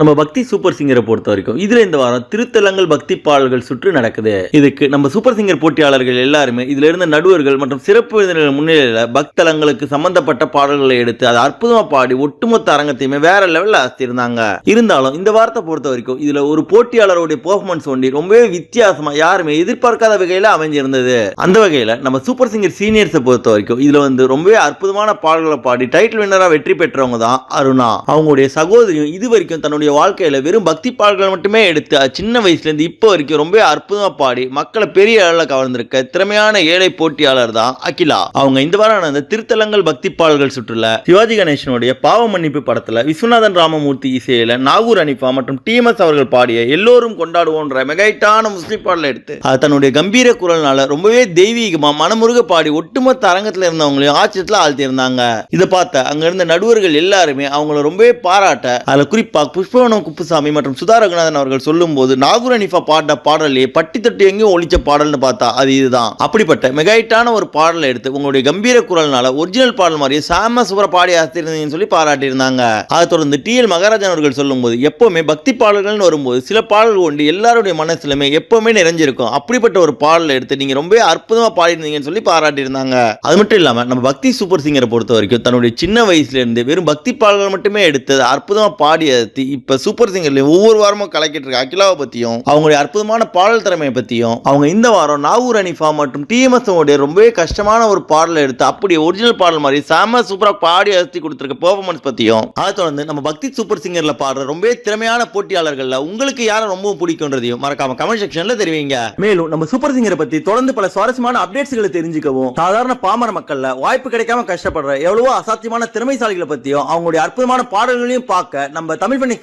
நம்ம பக்தி சூப்பர் சிங்கரை பொறுத்த வரைக்கும் இதுல இந்த வாரம் திருத்தலங்கள் பக்தி பாடல்கள் சுற்று நடக்குது. இதுக்கு நம்ம சூப்பர் சிங்கர் போட்டியாளர்கள் எல்லாருமே இதுல இருந்த நடுவர்கள் மற்றும் சிறப்பு விருந்தினர்கள் முன்னிலையில பக்தலங்களுக்கு சம்பந்தப்பட்ட பாடல்களை எடுத்து அதை அற்புதமா பாடி ஒட்டுமொத்த அரங்கத்தையுமே வேற லெவல்ல இருந்தாங்க இருந்தாலும் இந்த வாரத்தை பொறுத்த வரைக்கும் இதுல ஒரு போட்டியாளருடைய பெர்ஃபார்மன்ஸ் ஒண்டி ரொம்பவே வித்தியாசமா யாருமே எதிர்பார்க்காத வகையில அமைஞ்சிருந்தது. அந்த வகையில நம்ம சூப்பர் சிங்கர் சீனியர்ஸை பொறுத்த வரைக்கும் இதுல வந்து ரொம்பவே அற்புதமான பாடல்களை பாடி டைட்டில் வின்னரா வெற்றி பெற்றவங்க தான் அருணா. அவங்களுடைய சகோதரியும் இது வரைக்கும் தன்னுடைய வாழ்க்கையில் வெறும் பக்தி பாடல்கள் மட்டுமே எடுத்து சின்ன வயசுலேருந்து இப்போ வரைக்கும் ரொம்ப அற்புதமா பாடி மக்களை பெரிய அளவில் கவர்ந்திருக்க திறமையான ஏழை போட்டியாளர் தான் அகிலா. அவங்க இந்த வாரம் நடந்த திருத்தலங்கள் பக்தி பாடல்கள் சுற்றுல சிவாஜி கணேசனுடைய பாவ மன்னிப்பு படத்துல விஸ்வநாதன் ராமமூர்த்தி இசையில நாகூர் அனிஃபா மற்றும் டிஎம்எஸ் அவர்கள் பாடிய எல்லோரும் கொண்டாடுவோன்ற மெகைட்டான முஸ்லிம் பாடலை எடுத்து அது தன்னுடைய கம்பீர குரல்னால ரொம்பவே தெய்வீகமா மனமுருக பாடி ஒட்டுமொத்த அரங்கத்தில் இருந்தவங்களையும் ஆச்சரியத்தில் ஆழ்த்தியிருந்தாங்க இதை பார்த்த அங்க இருந்த நடுவர்கள் எல்லாருமே அவங்கள ரொம்பவே பாராட்ட அதுல குறிப்பா புஷ்பவனம் குப்புசாமி மற்றும் சுதா ரகுநாதன் அவர்கள் சொல்லும்போது நாகூர் அனிஃபா பாடின பாடலே பட்டி எங்கேயும் ஒழிச்ச பாடல்னு பார்த்தா அது இதுதான். அப்படிப்பட்ட மெகைட்டான ஒரு பாடலை எடுத்து உங்களுடைய கம்பீர குரல்னால ஒரிஜினல் பாடல் மாதிரி சாம சுவர பாடி ஆசிரியர்ந்தீங்கன்னு சொல்லி பாராட்டியிருந்தாங்க. அதை தொடர்ந்து டி எல் மகாராஜன் அவர்கள் சொல்லும்போது எப்பவுமே பக்தி பாடல்கள்னு வரும்போது சில பாடல்கள் கொண்டு எல்லாருடைய மனசுலுமே எப்பவுமே நிறைஞ்சிருக்கும். அப்படிப்பட்ட ஒரு பாடலை எடுத்து நீங்க ரொம்ப அற்புதமா பாடிருந்தீங்கன்னு சொல்லி பாராட்டியிருந்தாங்க. அது மட்டும் இல்லாம நம்ம பக்தி சூப்பர் சிங்கரை பொறுத்த வரைக்கும் தன்னுடைய சின்ன வயசுல இருந்து வெறும் பக்தி பாடல்கள் மட்டுமே எடுத்து அற்புதமா பாடி இப்போ சூப்பர் சிங்கர்ல ஒவ்வொரு வாரமும் கலக்கிட்டு இருக்க அகிலாவை பற்றியும் அவங்களுடைய அற்புதமான பாடல் திறமையை பற்றியும் அவங்க இந்த வாரம் நாகூர் அனிஃபா மற்றும் டிஎம்எஸ் உடைய ரொம்பவே கஷ்டமான ஒரு பாடலை எடுத்து அப்படி ஒரிஜினல் பாடல் மாதிரி செம சூப்பராக பாடி அழுத்தி கொடுத்துருக்க பெர்ஃபார்மன்ஸ் பற்றியும் அதை தொடர்ந்து நம்ம பக்தி சூப்பர் சிங்கரில் பாடுற ரொம்பவே திறமையான போட்டியாளர்களில் உங்களுக்கு யாரை ரொம்பவும் பிடிக்கும்ன்றதையும் மறக்காம கமெண்ட் செக்ஷன்ல தெரிவிங்க. மேலும் நம்ம சூப்பர் சிங்கரை பற்றி தொடர்ந்து பல சுவாரஸ்யமான அப்டேட்ஸ்களை தெரிஞ்சுக்கவும் சாதாரண பாமர மக்கள்ல வாய்ப்பு கிடைக்காம கஷ்டப்படுற எவ்வளவோ அசாத்தியமான திறமைசாலிகளை பற்றியும் அவங்களுடைய அற்புதமான பாடல்களையும் பார்க்க நம்ம தமிழ் பண்ணி